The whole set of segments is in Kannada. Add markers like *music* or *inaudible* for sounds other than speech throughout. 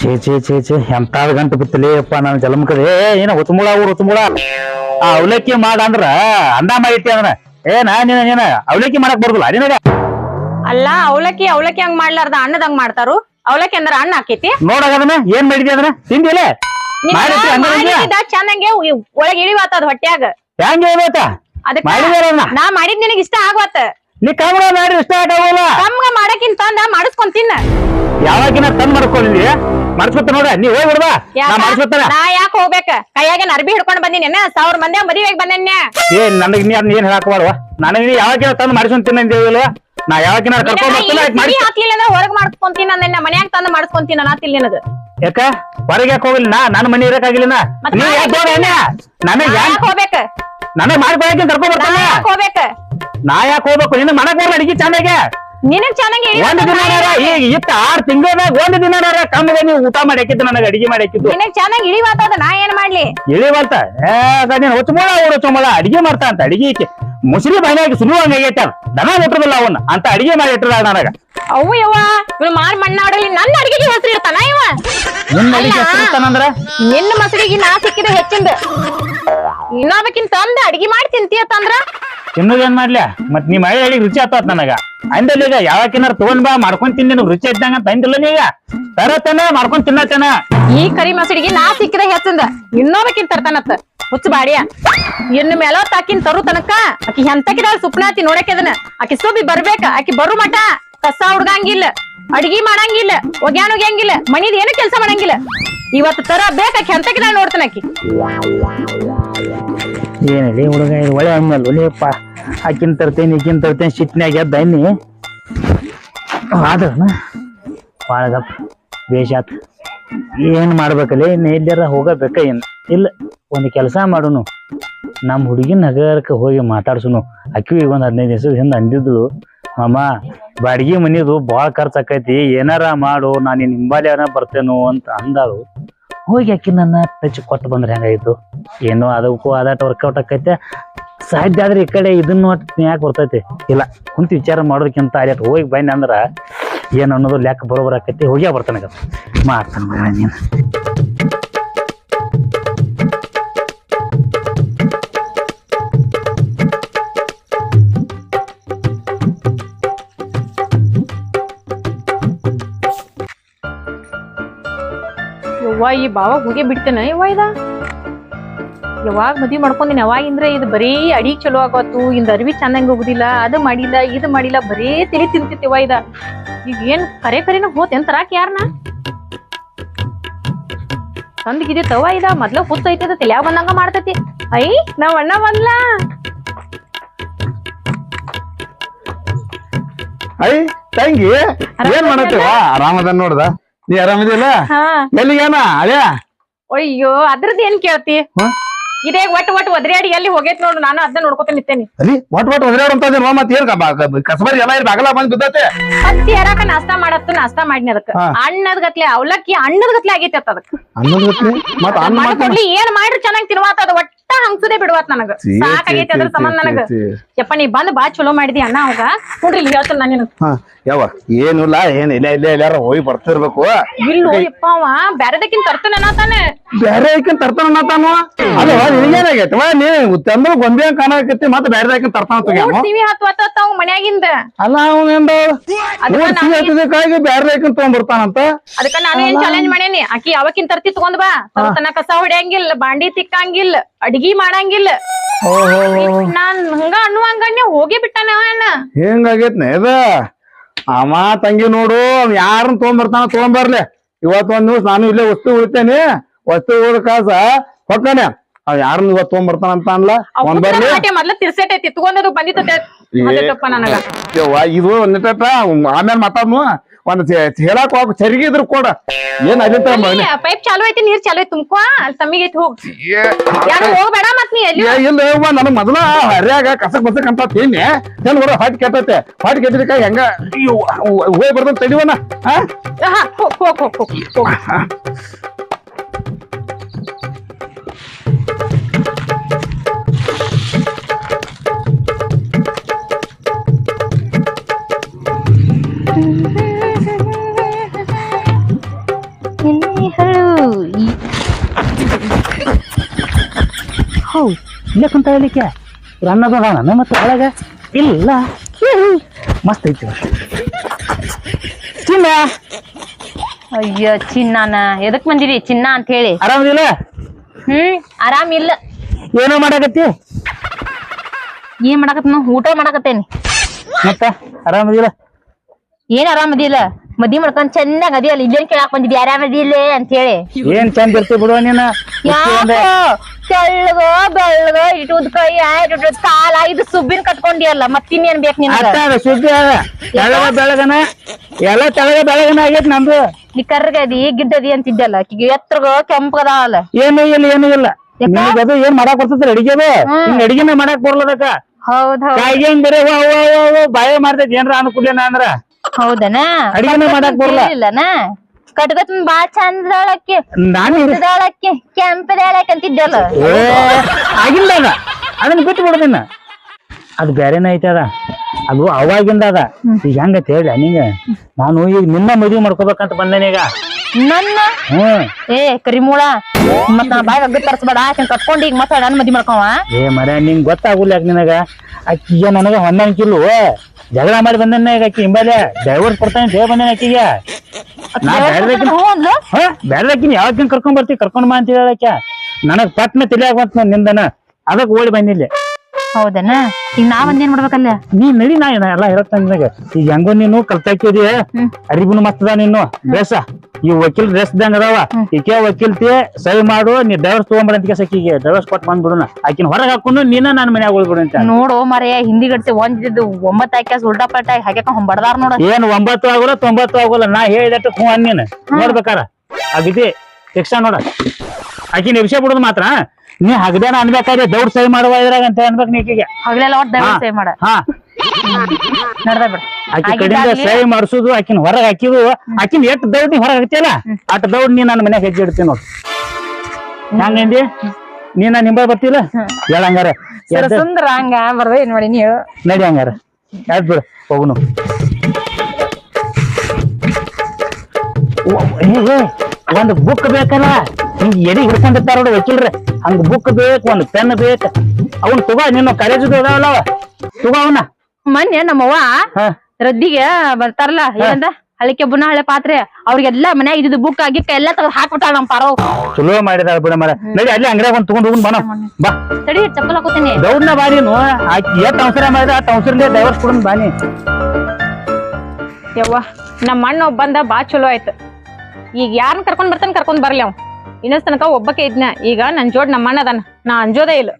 ಛೇ ಛೇ ಛೇ ಛೇ ಎಂತಾದ ಗಂಟು ಬಿತ್ತಲಿ ಅಪ್ಪ ನಾನು ಕಡೆ ಏ ಏನ ಉತ್ಮುಳ ಊರು ಉತ್ಮುಳ ಆ ಅವಲಕ್ಕಿ ಮಾಡ ಅಂದ್ರ ಅಂದ ಮಾಡಿಟ್ಟಿ ಅಂದ್ರ ಏ ನಾ ನೀನ ನೀನ ಅವಲಕ್ಕಿ ಮಾಡಕ್ ಬರುದಿಲ್ಲ ನಿನಗ ಅಲ್ಲ ಅವಲಕ್ಕಿ ಅವಲಕ್ಕಿ ಹಂಗ್ ಮಾಡ್ಲಾರ್ದ ಅನ್ನದಂಗ್ ಮಾಡ್ತಾರು? ಅವಲಕ್ಕಿ ಅಂದ್ರ ಅನ್ನ ಹಾಕೈತಿ? ನೋಡಾಗ ಅದನ್ನ ಏನ್ ಮಾಡಿದ್ಯ ಅದನ್ನ? ತಿಂದಿಲ್ಲ ಮಾಡಿಟ್ಟಿ ಅಂದ್ರ ಉ- ಒಳಗ್ ಇಳಿವಾತದ ಹೊಟ್ಯಾಗ. ಹೆಂಗ ಹೇಳ್ಬೇಕ ಅದಕ್ಕ ಮಾಡಿದಾರ ನಾ ಮಾಡಿದ್ ನಿನಗ್ ಇಷ್ಟ ಆಗ್ವತ್ತ ನೀ ಮಾಡಿ ಇಷ್ಟ ಆಗಲ್ಲ ಕಮ್ಗ ಮಾಡಕಿಂತ ನಾ ಮಾಡಿಸ್ಕೊಂಡ್ ತಿನ್ನ. ಯಾವಾಗಿನ ತಂದ್ ಮಾಡ್ಕೊಂಡಿದ್ವಿ ಮಾಡ್ಸ್ಕೊತ ನೋಡ ನೀ ಹೋಗಿ ಬಿಡ್ಬಾ ನಾ ಯಾಕ? ಮಾಡ್ಸ್ಕೊತಾನ. ನಾ ಯಾಕ ಹೋಗ್ಬೇಕ? ಕೈಯಾಗ ನರ್ಬಿ ಹಿಡ್ಕೊಂಡ್ ಬಂದಿನಿ ಸಾವಿರ ಮಂದಿ ಮದುವೆಗೆ ಬಂದನ್ಯ? ಏ ನನಗ್ ನೀ ಅದನ್ನ ಏನ್ ಹೇಳಕ್ಬಾರ್ವ ನನಗ್ ನೀ ಯಾವಾಗಿನ ತಂದ್ ಮಾಡಿಸ್ಕೊಂತೀನಿ ಅಂತೀವಿಲ್ಲ ನಾ ಯಾವಾಗಿನ ಕರ್ಕೊಂಡ್ ಅಂದ್ರೆ ಹೊರಗ್ ಮಾಡ್ಕೊಂತೀನಿ ಅಂದ ಮನ್ಯಾಗ ತಂದ್ ಮಾಡಿಸ್ಕೊಂತೀನಿ ನಾತಿಲ್ ನಿನಗ. ಯಾಕ? ಹೊರಗೆ ಯಾಕೆ ಹೋಗಿಲ್ಲ ನಾ ನನ್ನ ಮನೆ ಇರಕ್ಕಾಗಿಲ್ಲ ಮತ್ತ್ ನೀ ಯಾಕ ಯಾಕೆ ಹೋದ ಯಾಕ್ ನನಗ್ ಯಾಕ್ ಹೋಗ್ಬೇಕ? ನನಗ್ ಮಾಡ್ಕೊಳಕ್ಕೆ ಕರ್ಕೊಂಡ್ ನಾ ಬರ್ತಾನೆ ಯಾಕ್ ಹೋಗ್ಬೇಕ? ನಾ ಯಾಕೆ ಹೋಗ್ಬೇಕು? ನಿನ್ನ ಮಾಡಕ್ ಬರಲ್ಲ ಅಡಿಗೆ ಚಂದಾಗೆ ನಿನಗ್ ಚೆನ್ನಾಗಿ ಒಂದ್ ದಿನ ಈಗ ಇತ್ತ ಆರ್ ತಿಂಗಳದಾಗ ಒಂದ್ ದಿನ ಕಮ್ಮಿಗೆ ನೀವು ಊಟ ಮಾಡಿ ಹಾಕಿದ್ದು ನನಗೆ ಅಡಿಗೆ ಮಾಡಿ ಹಾಕಿದ್ದು ನಿನಗ್ ಚೆನ್ನಾಗಿ ಇಳಿವಾತದ ನಾ ಏನ್ ಮಾಡ್ಲಿ? ಇಳಿವಲ್ತ ಏ ಅದ ನೀನ್ ಹೊಚ್ಚಮೂಳ ಅವ್ರು ಹೊಚ್ಚಮೂಳ ಅಡಿಗೆ ಮಾಡ್ತಾ ಅಂತ ಅಡಿಗೆ ಈಕಿ. ಮುಸ್ರಿ ಬಾಯಿನಾಗ ಸುಲು ಹಂಗಾಗೈತೆ ಅದ್. ದನ ಮುಟ್ಟದಿಲ್ಲ ಅವನ್ನ ಅಂತ ಅಡಿಗೆ ಮಾಡಿ ಇಟ್ಟಿಲ್ಲ ನನಗ. ಅವು ಯವ್ವ ಇವ್ನು ಮಾರ್ ಮಣ್ಣಾಡಲಿ ನನ್ನ ಅಡಿಗೆಗೆ ಹೆಸರು ಇರ್ತಾನ ಇವ? ನಿನ್ನ ಅಡಿಗೆ ಹೆಸರು ಇರ್ತಾನಂದ್ರ ನಿನ್ನ ಮಸಡಿಗೆ ನಾ ಸಿಕ್ಕಿದ ಹೆಚ್ಚಿಂದ. ಇನ್ನೊಬ್ಬಕಿನ್ ತಂದ ಅಡಿಗೆ ಮಾಡಿ ತಿಂತೀಯತ್ತಂದ್ರ ತಿನ್ನೋದೇನ್ ಮಾಡ್ಲ? ಮತ್ ನೀ ಮಳೆ ಅಡಿಗೆ ರುಚಿ ಆತಾತ್ ನನಗ. ಅಂದಲ್ಲ ಈಗ ಯಾವಕಿನಾರ ತಗೊಂಡ್ ಬಾ ಮಾಡ್ಕೊಂಡ್ ತಿಂದಿ ನಿನಗ್ ರುಚಿ ಇದ್ದಂಗ ಅಂತ ಅಂದಿಲ್ಲ ನೀಗ. ತರತನ ಮಾಡ್ಕೊಂಡ್ ತಿನ್ನತನ ಈ ಕರಿ ಮಸಡಿಗೆ ನಾ ಸಿಕ್ಕಿದ ಹೆಚ್ಚಿಂದ. ಇನ್ನೊಬ್ಬಕಿನ್ ತರ್ತಾನತ್ತ. ಹುಚ್ಚ ಬಾಡಿಯ. ಇನ್ನು ಮೇಲೋ ತಾಕಿನ್ ತರು ತನಕ ಆಕಿ ಎಂತಕಿದಾಳ ಸುಪ್ನಾತಿ ನೋಡಕ್ಕೆ ಅದನ್ನ ಆಕಿ ಸುಬಿ ಬರ್ಬೇಕ. ಆಕಿ ಬರು ಮಟ ಕಸ ಹುಡ್ಗಂಗಿಲ್ಲ ಅಡ್ಗಿ ಮಾಡಂಗಿಲ್ಲ, ಒಗ್ಯಾನ್ ಒಗ್ಯಂಗಿಲ್ಲ, ಮನಿದ ಏನು ಕೆಲಸ ಮಾಡಂಗಿಲ್ಲ. ಇವತ್ತು ತರ ಬೇಕಾಕಿ ಎಂತಕಿದಾಳ ನಾನು ಆಕಿ. ಏನಲ್ಲಿ ಹುಡುಗ, ಇದು ಒಳ್ಳೆ ಅಂದ್ಮೇಲೆ ಒಲಿಯಪ್ಪ ಆಕಿನ್ ತರ್ತೇನೆ, ಈಕಿನ್ ತರ್ತೇನೆ, ಸಿಟ್ನ್ಯಾಗ ಎದ್ದ ಆದ್ರ ಭಾಳ ಬಾಳಗಪ್ಪ ಬೇಷಾತ್ ಏನು ಮಾಡ್ಬೇಕಲ್ಲ ಇನ್ನು ಹೋಗಬೇಕ ಏನು? ಇಲ್ಲ, ಒಂದು ಕೆಲಸ ಮಾಡುನು. ನಮ್ಮ ಹುಡುಗಿ ನಗರಕ್ಕೆ ಹೋಗಿ ಮಾತಾಡ್ಸುನು. ಅಕ್ಕಿ ಒಂದು ಹದಿನೈದು ದಿವಸದ ಹಿಂದೆ ಅಂದಿದ್ಳು ಮಾಮ, ಬಾಡಿಗೆ ಮನಿದು ಭಾಳ ಖರ್ಚು ಆಕೈತಿ. ಏನಾರ ಮಾಡು, ನಾನು ನಿನ್ನ ಹಿಂಬಾಲಿಯಾರ ಬರ್ತೇನೋ ಅಂತ ಅಂದಾಳು. ಹೋಗಿ ಅಕ್ಕಿ ನನ್ನ ಟಚ್ ಕೊಟ್ಟು ಬಂದ್ರೆ ಹೆಂಗಾಯ್ತು? ಏನೋ ಅದಕ್ಕೂ ಆದಾಟ ವರ್ಕೌಟ್ ಆಕೈತೆ. ಸಾಧ್ಯ ಆದ್ರೆ ಈ ಕಡೆ ಇದನ್ನು ಯಾಕೆ ಬರ್ತೈತಿ. ಇಲ್ಲ, ಕುಂತ ವಿಚಾರ ಮಾಡೋದಕ್ಕಿಂತ ಅಲ್ಲಿ ಹೋಗಿ ಬನ್ನಿ ಅಂದ್ರೆ ಏನು ಅನ್ನೋದು ಲೆಕ್ಕ ಬರೋಬರ್ ಆಕೈತಿ ಹೋಗ್ಯಾ ಬರ್ತಾನೆ ಮಾಡ್ತಾನೆ ನೀನು. ಯವ್ವ ಈ ಬಾವ ಹೋಗಿ ಬಿಡ್ತೇನೆ ಯವ್ವ ಇದ? ಯಾವಾಗ ಮದ್ವಿ ಮಾಡ್ಕೊಂಡಿನಿ ಯಾವಾಗಿಂದ್ರ ಇದು ಬರೀ ಅಡಿ ಚಲೋ ಆಗೋತು ಇಂದ ಅರ್ವಿ ಚಂದಂಗ ಹೋಗುದಿಲ್ಲ ಅದು ಮಾಡಿಲ್ಲ ಇದು ಮಾಡಿಲ್ಲ ಬರೀ ತಿಳಿ ತಿಂತಿತ್ತಿವ ಇದ. ಈಗ ಏನ್ ಕರೆ ಕರೆನ ಹೋತೇನ್ ತರಾಕ್ ಯಾರನ? ತಂದ್ಗಿದಿ ತವ ಇದ ಮೊದ್ಲ ಹುತ್ತ ಐತದ ತಲ್ಯಾಗ ಬಂದಂಗ ಮಾಡ್ತೈತಿ. ಐ ನಾವ್ ಅಣ್ಣ ಬಂದ್ಲ? ಐ ತಂಗಿ ಏನ್ ಮಾಡತ್ತೀವ ಆರಾಮದ ನೋಡ್ದ? ನೀ ಆರಾಮದಿಲ್ಲ ಹಾ. ಎಲ್ಲಿಗೇನ ಅದೇ? ಅಯ್ಯೋ ಅದ್ರದ್ದು ಏನ್ ಕೇಳ್ತಿ? ಹಾ? ಇದೇ ಒಟ್ ಒಟ್ ಒದ್ರಾಡಿ ಎಲ್ಲಿ ಹೋಗೈತ್ ನೋಡು ನಾನು ಅದನ್ನ ನೋಡ್ಕೊತ ನಿಂತೇನಿ ಅಲ್ಲಿ ಒಟ್ ಒಟ್ ಒದರಾಡಂತ ಮತ್ತೆ ಏನ್ ಕಸಬರಿ ಎಲ್ಲ ಇಲ್ಲಿ ಬಾಗಲ ಬಂದ್ ಬಿದ್ದತೆ. ಹತ್ತಿ ಹರಾಕ ನಾಷ್ಟಾ ಮಾಡತ್ತು ನಾಷ್ಟಾ ಮಾಡಿನಿ ಅದಕ್ಕ. ಹಾ. ಅಣ್ಣದ್ ಗತ್ಲೆ ಅವಲಕ್ಕಿ ಅಣ್ಣದ ಗತ್ಲೆ ಆಗೈತಿ ಅತ್ತದಕ್ಕೆ ಅದಕ್ಕ ಅನ್ನೋದ್ ಮತ್ತೆ ಅಣ್ಣ ಮಾಡ್ಕೊಡ್ಲಿ ಏನ್ ಮಾಡ್ರಿ ಚೆನ್ನಾಗಿ ತಿನ್ವಾತ ಅದ ಒಟ್ಟ. ಹಂಗ್ಸುದೇ ಬಿಡುವತ್ ನನಗ. ಸಾಕ ಸಾಕಾಗೈತಿ ಅದ್ರ ಸಂಬಂಧ ನನಗ. ಯಪ್ಪ ನೀ ಬಂದ್ ಬಾ ಚಲೋ ಮಾಡಿದಿ ಅಣ್ಣ ಅವಾಗ. ನೋಡ್ರಿ ಇಲ್ಲಿ ಹೇಳ್ತಾನ ನಾನು ನಿನಗ್. ಯಾವ ಏನಿಲ್ಲ ಏನ್ ಇಲ್ಲ ಇಲ್ಲ ಎಲ್ಲಾರ ಹೋಗಿ ಬರ್ತಿರ್ಬೇಕು. ಇಲ್ಲ ಯಪ್ಪ ಅವ ಬ್ಯಾರದಕ್ಕಿನ್ ತರ್ತಾನೆ ಅನ್ನತಾನೆ ಬೇರೆ ಐಕನ್ ತರ್ತಾನ ಅನ್ನತಾನು ಅಲ್ಲ ನಿನಗೇನಾಗೈತವ ನೀ ತಂದ್ರು ಗೊಂಬೆ ಕಾಣಕತ್ತಿ ಮತ್ತೆ ಬೇರೆ ಐಕನ್ ತರ್ತಾನ ತಗ್ಯಾಮ ಟಿವಿ ಹತ್ವತ್ತ ಅವ್ ಮನ್ಯಾಗಿಂದ. ಅಲ್ಲ ಅವನ್ ಏನ್ ಅದಕ್ಕ ನಾನು- ಕಾಯಿಗೆ ಬೇರೆ ಐಕನ್ ತಗೊಂಡ್ ಬರ್ತಾನಂತ ಅದಕ್ಕ ನಾನು ಏನ್ ಚಾಲೆಂಜ್ ಮಾಡೇನಿ? ಆಕಿ ಯಾವಕಿನ್ ತರ್ತಿ ತಗೊಂಡ್ ಬಾ. ತನ ಕಸ ಹೊಡ್ಯಂಗಿಲ್ಲ ಬಾಂಡಿ ತಿಕ್ಕಂಗಿಲ್ಲ. ಅಡ್ಗಿ ಮಾಡಂಗಿಲ್ಲ. ನಾನ್ ಹಂಗ ಅನ್ನುವಂಗಣ್ಣ ಹೋಗಿ ಬಿಟ್ಟಾನ ಹೆಂಗಾಗೈತ್ನ ಇದ ಅಮ್ಮ ತಂಗಿ ನೋಡು ಅವ್ ಯಾರನ್ನ ತಗೊಂಬರ್ತಾನ ತಗೊಂಬರ್ಲಿ. ಇವತ್ ಒಂದ್ ದಿವ್ಸ ನಾನು ಇಲ್ಲೇ ವಸ್ತು ಉಳಿತೇನೆ. ವಸ್ತು ಉಳಿದ ಕಾಸ ಹೊಕ್ಕನೆ. ಅವ್ ಯಾರನ್ನ ಇವತ್ ತಗೊಂಬರ್ತಾನ ಅಂತ ಅನ್ಲ? ಒಂದ್ ಬರ್ಲಿ. ಮೊದ್ಲ ತಿರ್ಸೆಟೈತಿ ತಗೊಂಡದು ಬಂದಿತ್ತ ಇದು ಒಂದಿಟ್ಟ ಆಮೇಲೆ ಮಾತಾಡ್ನು. ಒಂದ್ ಹೇಳಾಕ ಹೋಗ ಚರಿಗೆ ಇದ್ರ ಕೊಡ. ಏನ್ ಅಲ್ಲಿಂತ ಪೈಪ್ ಚಾಲು ಐತಿ ನೀರ್ ಚಾಲು ಐತಿ ತುಂಬಕೋ ಅಲ್ಲಿ ತಮ್ಮಿಗೆ ಐತಿ ಯಾರು ಹೋಗ್ಬೇಡ ಮತ್ ನೀ ಎಲ್ಲಿ ಇಲ್ಲ ಯವ್ವ ನನ್ ಮೊದಲ ಹರ್ಯಾಗ ಕಸಕ್ ಬಸಕ್ ಅಂತ ತಿನ್ನಿ. ಚಲ್ ಬರೋ ಹಾಟ್ ಕೆಟ್ಟೈತೆ? ಹಾಟ್ ಕೆಟ್ಟಿದಕ್ಕ ಹೆಂಗ? ಹೋಗಿ ಬರ್ದಂತ ತಡಿವನ ಹೋಗ್ ಹೋಗ್ ಹೋಗ್ ಹೋಗ್ *laughs* ಹೌದು. ಇಲ್ಲೇ ಕುಂತ ಹೇಳಿಕೆ ಅನ್ನದ ನನ್ನ ಮತ್ತೆ ಒಳಗ? ಇಲ್ಲ. ಮಸ್ತ್ ಐತಿ ಚಿನ್ನ? ಅಯ್ಯೋ ಚಿನ್ನಾನ. ಎದಕ್ ಬಂದಿರಿ ಚಿನ್ನ ಅಂತ ಹೇಳಿ. ಆರಾಮದಿಲ್ಲ ಹ್ಮ್ ಆರಾಮಿಲ್ಲ ಇಲ್ಲ. ಏನೋ ಮಾಡಾಕತ್ತಿ? ಏನ್ ಮಾಡಕತ್ ಊಟ ಮಾಡಕತ್ತೇನಿ. ಮತ್ತ? ಆರಾಮದಿಲ್ಲ ಏನ್ ಆರಾಮದಿಲ್ಲ ಮದ್ವಿ ಮಾಡ್ಕೊಂಡ್ ಚೆನ್ನಾಗ್ ಅದಿಯಲ್ಲ ಇಲ್ಲೇನ್ ಕೇಳಾಕ್ ಯಾರ್ಯಾರ ಆರಾಮದಿಲ್ಲ ಅಂತ ಹೇಳಿ ಏನ್ ಚಂದ ಇರ್ತಿ ಬಿಡುವ ನೀನ? ತೆಳ್ಳಗೋ ಬೆಳ್ಳಗೋ ಇಟ್ಟು ಕೈ ಇಟ್ಟುದ್ ಕಾಲ ಇದು ಸುಬ್ಬಿನ ಕಟ್ಕೊಂಡಿಯಲ್ಲ ಮತ್ತಿನ್ನೇನ್ ಬೇಕು ಅದ ಸುದ್ದಿ ಅದ ತೆಳಗ ಬೆಳಗನ ಎಲ್ಲ ತೆಳಗ ಬೆಳಗನ ಆಗೈತ್ ನಮ್ದು. ನೀ ಕರ್ಗದಿ ಗಿಡ್ಡದಿ ಅಂತಿದ್ದಲ್ಲ ಎತ್ರಗ ಕೆಂಪಗದಾವಲ್ಲ. ಏನು ಇಲ್ಲ ಏನು ಇಲ್ಲ. ಅದು ಏನ್ ಮಾಡಾಕ್ ಬರ್ತೈತಿ ಅಡಿಗೆದು? ಹಿಂಗ್ ಅಡಿಗೆನ ಮಾಡಾಕ್ ಬರ್ಲದಕ್ಕ ಹೌದ್ ಹೌದ್. ಬರೀ? ಬಾಯ ಮಾಡ್ತೈತಿ ಏನ್ರ ಅನ್ಕೂಲ ಅಂದ್ರ? ಹೌದನ? ಅಡಿಗೆನೇ ಮಾಡಾಕ್ ಬರಲ್ಲ. ಇಲ್ಲನ ಕಟ್ಗತ್ ಬಾ ಚಂದದಾಳಕ್ಕೆ. ನಾನು ಉದ್ದದಾಳಕ್ಕೆ ಕೆಂಪದಾಳಕ್ಕೆ ಅಂತಿದ್ದಲ್ಲ. ಆಗಿಲ್ಲ ಅದ. ಅದನ್ನ ಬಿಟ್ಟು ನಿನ್ನ. ಅದು ಬೇರೆನ ಐತೆ ಅದ. ಅದು ಅವಾಗಿಂದ ಅದ. ಈಗ ಹೆಂಗತ್ ಹೇಳಿ ನಿಂಗ. ನಾನು ಈಗ ನಿನ್ನ ಮದುವೆ ಮಾಡ್ಕೋಬೇಕಂತ ಬಂದೇನೆ ಈಗ. ನನ್ನ? ಏ ಕರಿಮೂಳ ಮತ್ ನಾ ಬಾಯ್ ಅಗ್ಗ ತರ್ಸ್ಬೇಡ. ಆಕಿನ್ ಕಟ್ಕೊಂಡು ಈಗ ಮತ್ತೆ ನನ್ನ ಮದಿ ಮಾಡ್ಕೊವ ಏ ಮರ ನಿಂಗ್ ಗೊತ್ತಾಗುಲ್ಲ ಯಾಕೆ ನಿನಗ? ಅಕ್ಕಿಗೆ ನನಗ ಹೊಂದಾಣಿಕಿಲ್ವ ಜಗಳ ಮಾಡಿ ಬಂದನ್ನ ಈಗ ಅಕ್ಕಿ ಹಿಂಬಾಲೆ. ಡೈವರ್ಸ್ ಕೊಡ್ತಾನೆ ದೇವ ಬಂದೇನೆ ಅಕ್ಕಿಗೆ ನಾ ಹಾ? ಬ್ಯಾಡ್ದಕ್ಕಿನ ಯಾವಾಗಿನ ಕರ್ಕೊಂಡ್ ಬರ್ತಿ ಕರ್ಕೊಂಡ್ ಬಾ ಅಂತ ಹೇಳಕ್ಕ ನನಗ್ ಪಟ್ನ ತಿಳಿಯಾಗ ಬಂತ ನಿಂದನ. ಅದಕ್ಕೆ ಓಡಿ ಬಂದಿಲ್ಲ ಹೌದನ? ಈಗ ನಾವ್ ಒಂದೇನ್ ಮಾಡ್ಬೇಕಲ್ಲ? ನೀ ನಡಿ ನಾ ಏನ ಎಲ್ಲ ಇರತ್ತ ನಿನಗ. ಈಗ ಹೆಂಗೋ ನೀನು ಕಲ್ತಾಕಿದಿ ಅರಿಬುನು ಮತ್ತದ ನೀನು. ಡ್ರೆಸ್ ಈ ವಕೀಲ್ ಡ್ರೆಸ್ ದಂಗ ಅದಾವ ಈಕೆ ವಕೀಲ್ತಿ ಸಹಿ ಮಾಡು ನೀ ಡೈವರ್ಸ್ ತಗೊಂಡ್ಬರಂತ ಸಕಿಗೆ ಡೈವರ್ಸ್ ಕೊಟ್ಟು ಬಂದ್ಬಿಡೋಣ ಆಕಿನ ಹೊರಗೆ ಹಾಕೊಂಡು ನೀನ ನನ್ನ ಮನ್ಯಾಗ ಉಳ್ಬಿಡು ಅಂತ. ನೋಡು ಮರೆ ಹಿಂದಿ ಗಡ್ಸಿ ಒಂದಿದ್ದು ಒಂಬತ್ತು ಹಾಕ್ಯಾಸ್ ಉಲ್ಟಾ ಪಲ್ಟಾ ಹಾಕ್ಯಾಕ ಹೊಂಬಡ್ದಾರ ನೋಡ. ಏನ್ ಒಂಬತ್ತು ಆಗೋಲ್ಲ ತೊಂಬತ್ತು ಆಗೋಲ್ಲ. ನಾ ಹೇಳಿದಟ್ಟು ಹ್ಞೂ ನೀನು ನೋಡ್ಬೇಕಾರ. ಅಗಿದಿ ಶಿಕ್ಷಣ ನೋಡ. ಆಕಿನ ವಿಷಯ ಬಿಡೋದು ಮಾತ್ರ ನೀ ಹಗದೇನ ಅನ್ಬೇಕಾದ್ರೆ ದೌಡ್ ಸಹಿ ಮಾಡುವ ಇದ್ರಾಗ ಅಂತ ಅನ್ಬೇಕು ನೀಕಿಗೆ ಹಗಲೆಲ್ಲ ಒಟ್ಟು ದಯವಿಟ್ಟು ಸೇವ್ ಮಾಡ. ಹಾ. ನಡ್ದ ಬಿಡ. ಆಕಿ ಕಡೆಯಿಂದ ಸಹಿ ಮಾಡಿಸೋದು ಆಕಿನ ಹೊರಗೆ ಹಾಕಿದು ಆಕಿನ ಎಷ್ಟು ದೌಡ್ ನೀ ಹೊರಗೆ ಹಾಕ್ತಿಯಲ್ಲ ಅಟ್ ದೌಡ್ ನೀ ನನ್ನ ಮನ್ಯಾಗ ಹೆಜ್ಜೆ ಇಡ್ತೀನಿ ನೋಡ್. ಹಂಗಂದಿ ನೀ ನಾನು ನಿಂಬ ಬರ್ತಿಲ್ಲ? ಹೇಳ ಹಂಗಾರ. ಎದ್ದ ಸುಂದರ ಹಂಗ ಬರ್ದ ಏನ್ ಮಾಡಿ ನೀ ಹೇಳು. ನಡಿ ಹಂಗಾರ. ಆಯ್ತು ಬಿಡು ಹೋಗುನು. ಒಂದು ಬುಕ್ ಬೇಕಲ್ಲ? ಹಿಂಗ್ ಎಡಿ ಹಿಡ್ಕೊಂಡಿರ್ತಾರ ನೋಡಿ ವಕೀಲ್ರ. ಹಂಗ ಬುಕ್ ಬೇಕು ಒಂದು ಪೆನ್ ಬೇಕು. ಅವ್ನ್ ತಗೋ ನಿನ್ನ ಕಾಲೇಜ್ ಅದಾವಲ್ಲ ಅವ. ತಗೋ ಅವನ. ಮೊನ್ನೆ ನಮ್ಮವ್ವ ಹಾ. ರದ್ದಿಗೆ ಬರ್ತಾರಲ್ಲ ಏನಂದ? ಹಳಿಕೆ ಬುನ ಹಳೆ ಪಾತ್ರೆ. ಅವ್ರಿಗೆಲ್ಲ ಮನೆ ಇದ್ದು ಬುಕ್ ಆಗಿ ಎಲ್ಲ ತಗದ್ ಹಾಕ್ಬಿಟ್ಟಾಳ ನಮ್ ಪಾರೋ ಚಲೋ ಮಾಡಿದಾಳ ಬಿಡ ಮರ ನಡಿ ಅಲ್ಲಿ ಅಂಗಡಿಯಾಗ ಒಂದ್ ತಗೊಂಡ್ ಹೋಗುನ್ ಬಣ ಬಾ. ತಡಿ ಚಪ್ಪಲ್ ಹಾಕೋತೀನಿ. ದೌಡ್ನ ಬಾ ನೀನು. ಆಕಿ ಎಷ್ಟ್ ಅವಸರ ಮಾಡಿದ ಆ ಅವಸರಲ್ಲೇ ಡೈವರ್ಸ್ ಕೊಡೋನ್ ಬಾನಿ ಯವ್ವ ನಮ್ಮ ಅಣ್ಣ ಒಬ್ಬ ಬಂದ ಬಾ ಚಲೋ ಆಯ್ತು. ಈಗ ಯಾರನ್ನ ಕರ್ಕೊಂಡ್ ಬರ್ತಾನೆ ಕರ್ಕೊಂಡ್ ಬರ್ಲಿ ಅವ್ ಇನ್ನೊಂದ್ ತನಕ ಒಬ್ಬಕ್ಕೆ ಇದ್ನ. ಈಗ ನನ್ ಜೋಡ್ ನಮ್ಮ ಅಣ್ಣ ಅದಾನ. ನಾ ಅಂಜೋದೇ ಇಲ್ಲ.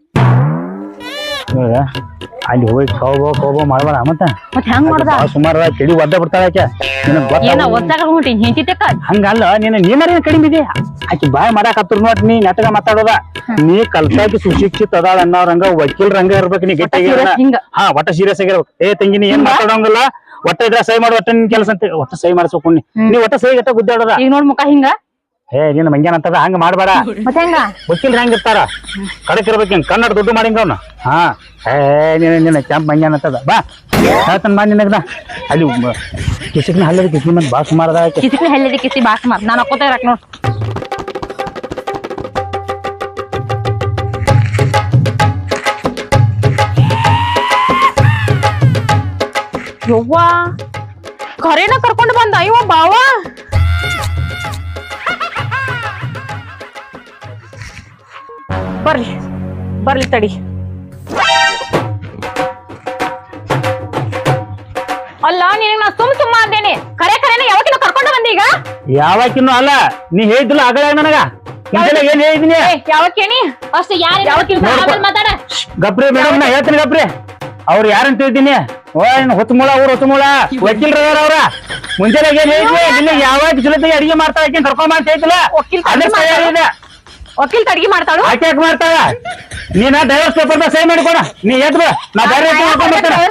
ಅಲ್ಲಿ ಹೋಗಿ ಕೌಬೋ ಕೌಬೋ ಮಾಡ್ಬೇಡ ಮತ್ತ. ಮತ್ತೆ ಹೆಂಗ್ ಮಾಡ್ದ? ಸುಮಾರು ಕೆಡಿ ಒದ್ದ ಬಿಡ್ತಾಳ ಆಕೆ. ನಿನಗ್ ಏನ ಗೊತ್ತ ಹೆಂಡತಿ ತೆಕ್ಕ? ಹಂಗಲ್ಲ ನೀನು ನೀನರೇನು ಕಡಿಮೆ ಇದೆ ಆಕಿ ಬಾಯ್ ಮಾಡಾಕ ಹತ್ರ ನೋಡ್ ನೀ ನೆಟ್ಟಗ ಮಾತಾಡೋದ. ನೀ ಕಲ್ತಾಕಿ ಸುಶಿಕ್ಷಿತ ಅದಾಳ ಅನ್ನೋರಂಗ ವಕೀಲ್ ರಂಗ ಇರ್ಬೇಕು ನೀ ಗಟ್ಟಿ serious ಹಿಂಗ. ಹಾ ಒಟ್ಟ ಸೀರಿಯಸ್ ಆಗಿರ್ಬೇಕು ಏ ತಂಗಿ ನೀ ಏನ್ ಮಾತಾಡೋಂಗಿಲ್ಲ? ಒಟ್ಟ ಇದ್ರ ಸಹಿ ಮಾಡಿ ಒಟ್ಟ ನಿನ್ ಕೆಲಸ ಅಂತ ಒಟ್ಟ ಸಹಿ ಮಾಡಿಸ್ಬೇಕು ನೀ ನೀ ಒಟ್ಟ ಸಹಿ ಗಟ್ಟ ಗುದ್ದಾಡೋದ? ಈಗ ನೋಡ್ ಮುಖ ಹಿಂಗ. ಏ ನಿನ್ನ ಮಂಗ್ಯಾನ ಅಂತದ? ಹಂಗ ಮಾಡ್ಬೇಡ. ಮತ್ತೆ ಹೆಂಗ? ವಕೀಲ್ ಹೆಂಗ ಇರ್ತಾರ? ಕಡಕ್ ಇರ್ಬೇಕು ಹಿಂಗ್ ಕನ್ನಡ ದುಡ್ಡು ಮಾಡಿಂಗ ಅವ್ನ. ಹಾ. ಏ ನಿನ್ನ ನಿನ್ನ ಕೆಂಪ್ ಮಂಗ್ಯಾನ ಅಂತದ. ಬಾ. ಹೇಳ್ತಾನ ಬಾ ನಿನಗ್ನ ಅಲ್ಲಿ ಕಿಸಿಕ್ನ ಹಲ್ಲದ ಕಿಸಿ ಮಂದಿ ಬಾ ಸುಮಾರು ಅದ ಆಕೆ. ಕಿಸಿಕ್ನ ಹಲ್ಲದ ಕಿಸಿ ಬಾಸ್ ಮಾರ್ ನಾನು ಅಕ್ಕೋತ ಇರಕ್ ನೋಡ್. ಯವ್ವಾ. ಕರೆನ ಕರ್ಕೊಂಡು ಬಂದ ಅಯ್ಯೋ ಬಾವ? ಬರ್ಲಿ ಬರ್ಲಿ ತಡಿ. ಅಲ್ಲ ನಿನಗ್ ನಾ ಸುಮ್ ಸುಮ್ಮ ಅಂದೇನಿ. ಕರೆ ಕರೆನ ಯಾವಾಗಿನ ಕರ್ಕೊಂಡು ಬಂದಿ ಈಗ ಯಾವಾಗಿನ ಅಲ್ಲ ನೀ ಹೇಳಿದ್ಲ ಆಗಲ ನನಗ. ಹಿಂದೆಲ್ಲ ಏನ್ ಹೇಳಿದೀನಿ? ಯಾವಕ್ಕೇನಿ? ಅಷ್ಟು ಯಾರು ಯಾವತ್ತಿನ ಆಮೇಲೆ ಮಾತಾಡ. ಗಪ್ರಿ ಮೇಡಮ್ ನಾ ಹೇಳ್ತೀನಿ ಗಪ್ರಿ. ಅವ್ರು ಯಾರಂತ ಹೇಳ್ತೀನಿ? ಓ ಇನ್ನು ಹೊತ್ತಮೂಳ ಅವ್ರ ಹೊತ್ತಮೂಳ ವಕೀಲ್ರ ಅದಾರ ಅವ್ರ. ಮುಂಜಾನೆ ಏನ್ ಹೇಳಿದ್ವಿ? ನಿನ್ನ ಯಾವಾಗ ಜೊತೆಗೆ ಅಡಿಗೆ ಮಾಡ್ತಾ ಆಕಿನ್ ಕರ್ಕೊಂಡ್ ಅಂತ ಹೇಳ್ತಿಲ್ಲ. ವಕೀಲ್ ಅದೇ ತಂಗಿ ಸರಿಯಾಗಿದೆ. ವಕೀಲ್ ಅಡಿಗೆ ಮಾಡ್ತಾಳು? ಆಕೆ ಯಾಕೆ ಮಾಡ್ತಾಳ? ನೀನ ಡೈವರ್ಸ್ ಪೇಪರ್ ಸೈ ಮಾಡಿಕೊಡ. ನೀ ಎದ್ ಬಾ. ನಾ ಬೇರೆ ಮಾಡ್ಕೊಂಡ್ ಬರ್ತಾನೆ.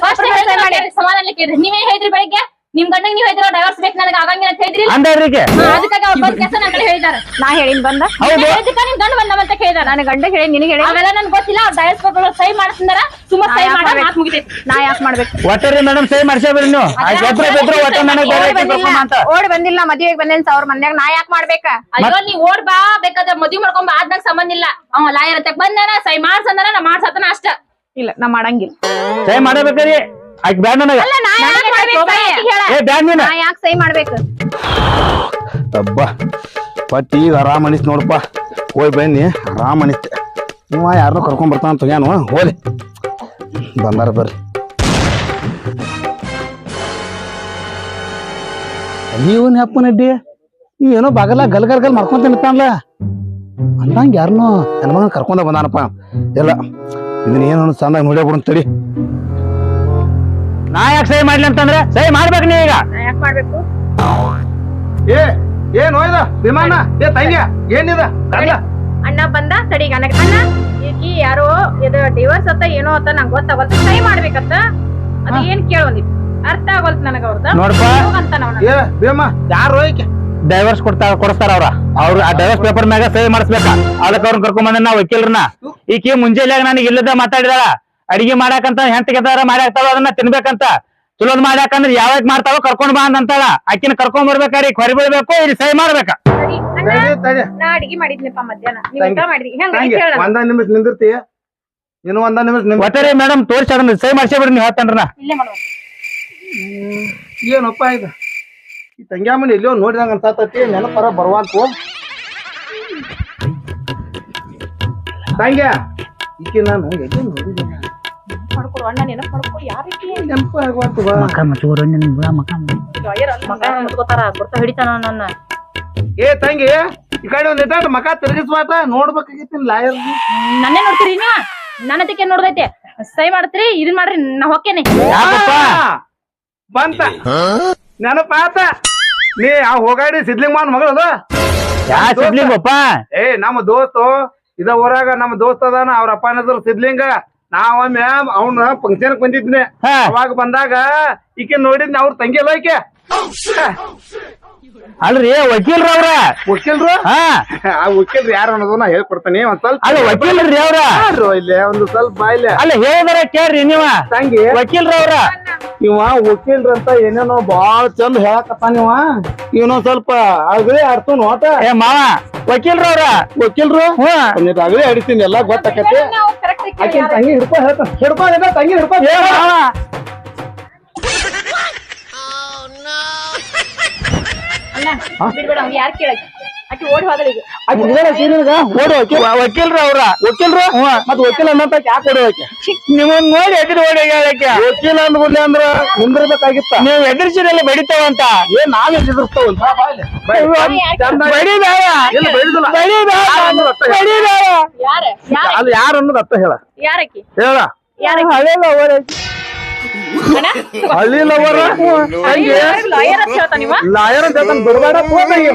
ಸಮಾಧಾನ ಕೇಳ್ರಿ. ನೀವೇ ಹೇಳಿದ್ರಿ ಬೆಳಿಗ್ಗೆ ನಿಮ್ ಗಂಡಗ್ ನೀವ್ ಹೇಳಿದ್ರ ಡೈವರ್ಸ್ ಬೇಕು ನನಗೆ ಆಗಂಗಿಲ್ಲ ಅಂತ ಹೇಳಿದ್ರಿ? ಅಂದ್ರಿಗೆ ಅದಕ್ಕಾಗಿ ಅವ್ರ ಬಂದ್ ಕೆಲಸ ನನ್ನ ಕಡೆ ಹೇಳಿದಾರ. ನಾ ಹೇಳಿನ್ ಬಂದ? ಹೌದು. ಅದಕ್ಕೆ ನಿಮ್ ಗಂಡ ಬಂದ ಅಂತ ನನ್ನ ಗಂಡ ಹೇಳಿ ನಿನಗೆ ಹೇಳಿ. ಅವೆಲ್ಲ ನನ್ಗೆ ಗೊತ್ತಿಲ್ಲ ಅವ್ರ ನಾ ಸಹಿ ಯಾಕ್ ಮಾಡ ಮಾಡ್ಬೇಕು? ಮಾತ್ ಮುಗಿತೈತಿ. ನಾ ಯಾಕೆ ಮಾಡ್ಬೇಕು? ಒಟ್ಟರಿ ಮೇಡಮ್ ಸಹಿ ಮಾಡ್ಸೇಬ್ರಿ ನೀವು. ಆಯ್ತು ಎದ್ರ ಬಿದ್ರ ಒಟ್ಟ ನನಗೆ ಬೇರೆ ಓಡ್ ಬಂದಿಲ್ಲ. ಕರ್ಕೊಂಡ್ ಅಂತ ಓಡ್ ಬಂದಿಲ್ಲ ಮದ್ವೆಗ್ ಬಂದೇನ್ ಅವ್ರ ಮನ್ಯಾಗ. ನಾ ಯಾಕೆ ಮಾಡ್ಬೇಕ? ಅಯ್ಯೋ ನೀ ಓಡ್ ಬಾ ಬೇಕಾದ್ರೆ ಮದ್ವಿ ಮಾಡ್ಕೊಂಡ್ ಬಾ ಆದ್ನಾಗ ಸಂಬಂಧ ಇಲ್ಲ. ಅವ ಲಾಯರ್ ಅಂತ ಬಂದಾನ ಸಹಿ ಮಾಡ್ಸಂದಾರ ನಾ ಮಾಡ್ಸತನ ಅಷ್ಟ. ಇಲ್ಲ ನಾ ಮಾಡಂಗಿಲ್ಲ. ಸೈ ಮಾಡಬೇಕ್ರಿ. ಆಯ್ತು ಬ್ಯಾನ್ ನನಗ. ಅಲ್ಲ ನಾ ಯಾಕೆ ಮಾಡ್ಬೇಕು? ಸಹಿ? ಏ ಬ್ಯಾನ್ ನೀನ. ನಾ ಯಾಕೆ ಸಹಿ ಮಾಡ್ಬೇಕು? ಅಬ್ಬ ಪಟ್ಟಿ ಈಗ ಆರಾಮ್ ಅನಿಸ್ ನೋಡಪ್ಪ ಹೋಯ್ ಬನ್ನಿ ಆರಾಮ್ ಅನಿಸ್ತೆ. ಇವ ಯಾರನ್ನೋ ಕರ್ಕೊಂಡ್ ಬರ್ತಾನ ತೊಗ್ಯಾನು ಹೋಲಿ. ಬಂದಾರ ಬರ್ರಿ. ನೀವನ್ ಅಪ್ಪ ಅಡ್ಡಿ ನೀ ಏನೋ ಬಾಗಲ ಗಲ್ ಗಲ್ ಗಲ್ ಮಾಡ್ಕೊಂತ ನಿಂತಾನಲ್ಲ ಅಂದಂಗ ಯಾರನ್ನೋ ನನ್ನ ಮಗನ ಕರ್ಕೊಂಡ ಬಂದಾನಪ್ಪ. ಇಲ್ಲ ಇದನ್ನ ಏನು ಸಣ್ಣ ನೋಡೇ ಬಿಡು ತಡಿ ನಾ ಯಾಕೆ ಸಹಿ ಮಾಡ್ಲಿ ಅಂತಂದ್ರೆ? ಸಹಿ ಮಾಡ್ಬೇಕು ನೀ ಈಗ ನಾ ಯಾಕೆ ಮಾಡ್ಬೇಕು? ಏ ಏನು ಇದು ವಿಮಾನ? ಏ ತಂಗ್ಯ ಏನಿದ? ಅಣ್ಣ ಬಂದ? ತಡಿಗ ಅಣ್ಣ ಅಣ್ಣ ಈಕಿ ಯಾರೋ ಇದು ಡಿವೋರ್ಸ್ ಅತ್ತ ಏನೋ ಅತ್ತ ನಂಗೆ ಗೊತ್ತಾಗಲ್ತ ಸಹಿ ಮಾಡ್ಬೇಕತ್ತ? ಅದು ಏನ್ ಕೇಳೋದಿತ್ತು ಅರ್ಥ ಆಗೋಲ್ತ ನನಗ ಅವ್ರದ. ನೋಡಪ್ಪ ಅಂತ ನಾವು ಏ ಭೀಮ ಯಾರು ಹೋಯ್ಕೆ? ಡೈವರ್ಸ್ ಕೊಡ್ತಾರ ಕೊಡಿಸ್ತಾರ ಅವ್ರ. ಅವ್ರ ಆ ಡೈವರ್ಸ್ ಪೇಪರ್ ಮ್ಯಾಗ ಸಹಿ ಮಾಡಿಸ್ಬೇಕ? ಅದಕ್ಕೆ ಅವ್ರನ್ನ ಕರ್ಕೊಂಡ್ ಬಂದ ನಾ ವಕೀಲರನ್ನ. ಈಕಿ ಮುಂಜಾನೆ ನನಗೆ ಇಲ್ಲದ ಮಾತಾಡಿದಾಳ. ಅಡಿಗೆ ಮಾಡಾಕಂತ ಹೆಂಟಗೆದಾರ ಮಾಡ್ಯಾಕ್ತಾವ ಅದನ್ನ ತಿನ್ಬೇಕಂತ. ಚಲೋದ್ ಮಾಡ್ಯಾಕಂದ್ರ ಯಾವಾಗ ಮಾಡ್ತಾವ ಕರ್ಕೊಂಡ್ ಬಾ ಅಂತಾಳ ಆಕಿನ ಕರ್ಕೊಂಡ್ ಬರ್ಬೇಕಾರಿ ಕೊರಿ ಬೀಳ್ಬೇಕು ಇಲ್ಲಿ ಸಹಿ ಮಾಡ್ಬೇಕ. ನಾ ಅಡಿಗೆ ಮಾಡಿದ್ನಪ್ಪ ಮಧ್ಯಾಹ್ನ. ನೀವ್ ಊಟ ತಂಗಿ- ಮಾಡಿದ್ರಿ. ಹೆಂಗ ತಂಗಿ ಹೇಳ ಒಂದ ನಿಮಿಷ ನಿಂದಿರ್ತಿ. ಇನ್ನು ಒಂದ ನಿಮಿಷ ನಿಂದ ಒಟ್ಟರಿ ಮೇಡಮ್ ತೋರ್ಸಿ ಅದನ್ನ ಸಹಿ ಮಾಡ್ಸೇ ಬಿಡ್ರಿ ನೀವು ಹೇಳ್ತಾನ್ರ ಇಲ್ಲೇ ಮಾಡುವ. ಏನಪ್ಪ ಇದು? ಈ ತಂಗ್ಯಾಮನಿ ಎಲ್ಲೋ ನೋಡಿದಂಗ ಅನ್ಸಾತತಿ ನೆನಪರ ಬರ್ವಾಂತು ತಂಗ್ಯ ಈಕಿ ನಾನು ಎಲ್ಲಿ ನೋಡಿದೆ? ಮಾಡ್ಕೊಡು ಅಣ್ಣ ನೆನಪು ಮಾಡ್ಕೊ ಯಾರಿಗೆ ರೀತಿ ಆಗ್ವಾತು ಬಾ. ಮಕ್ಕ ಮಚ್ಚೂರು ಮಕ್ಕ. ಮುತ್ಕೋತಾರ ಗುರ್ತ ಹಿಡಿತಾನ ನನ್ನ. ಏ ತಂಗಿ ಈ ಕಡೆ ಒಂದ್ ಇಟ್ಟಾಟ ಮಕ ತಿರುಗಿಸ್ವಾತ ನೋಡ್ಬೇಕಾಗಿತ್ತೀನಿ ಲಾಯರ್. ನನ್ನೇ ನೋಡ್ತೀರಿ ನೀವ ನನ್ನ ಅದಕ್ಕೆ ನೋಡ್ದೈತೆ? ಸಹಿ ಮಾಡ್ತೀರಿ ಇದನ್ ಮಾಡ್ರಿ ನಾ ಹೊಕ್ಕೇನೆ. ಬಂತ. ನೆನಪಾತ. ನೀ ಆ ಹೋಗಾಡಿ ಸಿದ್ಲಿಂಗ್ ಮಗಳದು ಯಾ ಸಿದ್ಲಿಂಗಪ್ಪ? ಏ ನಮ್ಮ ದೋಸ್ತು ಇದ ಊರಾಗ ನಮ್ಮ ದೋಸ್ತ ಅದಾನ ಅವ್ರ ಅಪ್ಪನ ಹೆಸರು ಸಿದ್ಲಿಂಗ. ನಾವೊಮ್ಮೆ ಅವನ ಫಂಕ್ಷನ್ ಬಂದಿದ್ನೆ. ಹಾ. ಅವಾಗ ಬಂದಾಗ ಈಕೆ ನೋಡಿದ್ನ ಅವ್ರ ತಂಗಿ ಅಲ್ಲ ಈಕೆ? ಅಲ್ರಿ ವಕೀಲ್ರ ಅವ್ರ. ವಕೀಲ್ರು? ಹಾ. ಆ ವಕೀಲ್ರು ಯಾರು ಅನ್ನೋದು ನಾ ಹೇಳ್ಕೊಡ್ತೀನಿ ಒಂದ್ ಸ್ವಲ್ಪ ಅಲ್ಲ ವಕೀಲ್ರಿ ಅವ್ರ. ಯಾರು ಇಲ್ಲೇ? ಒಂದು ಸ್ವಲ್ಪ ಬಾಯ್ಲೆ. ಅಲ್ಲ ಹೇಳಿದಾರ ಕೇಳ್ರಿ ನೀವ. ತಂಗಿ. ವಕೀಲ್ರ ಅವ್ರ. ಇವ ವಕೀಲ್ರಂತ ಏನೇನೋ ಬಾಳ ಚಂದ ಹೇಳಕತ್ತಾನ ಇವ. ಇವನೊಂದ್ ಸ್ವಲ್ಪ ಅಗಳಿ ಆಡ್ತು ನೋಟ ಏ ಮಾವ ವಕೀಲ್ರ ಅವ್ರ? ವಕೀಲ್ರು? ಹ್ಞೂ. ಒಂದಿಟ್ಟು ಅಗಳಿ ಆಡಿತೀನಿ ಎಲ್ಲಾ ಗೊತ್ತಾಕತಿ ಆಕಿನ್ ತಂಗಿ ಹಿಡ್ಕೊ ಹೇಳ್ತಾನ. ಹಿಡ್ಕೊ ತಂಗಿ ಹಿಡ್ಕೊ. ಏ ಮಾವ. ಬಿಡ್ಬೇಡ ಅವ್ನು ಯಾರು ಕೇಳಕ್ ಆಕಿ ಓಡಿ ಹೋದಳ ಈಗ. ಓಡು ವಕೀಲ್ರ ಅವ್ರ. ವಕೀಲ್ರು? ಮತ್ ವಕೀಲ ಅನ್ನಂತ ಯಾಕೆ ನಿಮ್ಮನ್ ನೋಡಿ ಎದುರು ಓಡಿ ವಕೀಲ ಅಂದ್ಬಿಡ್ಲಿ ಅಂದ್ರ ನಿಂದಿರ್ಬೇಕಾಗಿತ್ತ. ನೀವು ಎದುರಿಸಿದಲ್ಲಿ ಬಡಿತಾವಂತ. ಏನ್ ನಾವೇ ಎದುರಿಸ್ತಾವಂತ ಯಾರ ಯಾರ? ಅಲ್ಲಿ ಯಾರು ಅನ್ನೋದು ಅತ್ತ ಹೇಳ. ಯಾರಕ್ಕಿ? ಹೇಳ. ಹಳ್ಳಿ ಲವರ ಹಂಗೆ ಲಾಯರ್ ಅಂತ ಹೇಳ್ತಾನೆ ಬಿಡಬೇಡ ಹೋಗಿ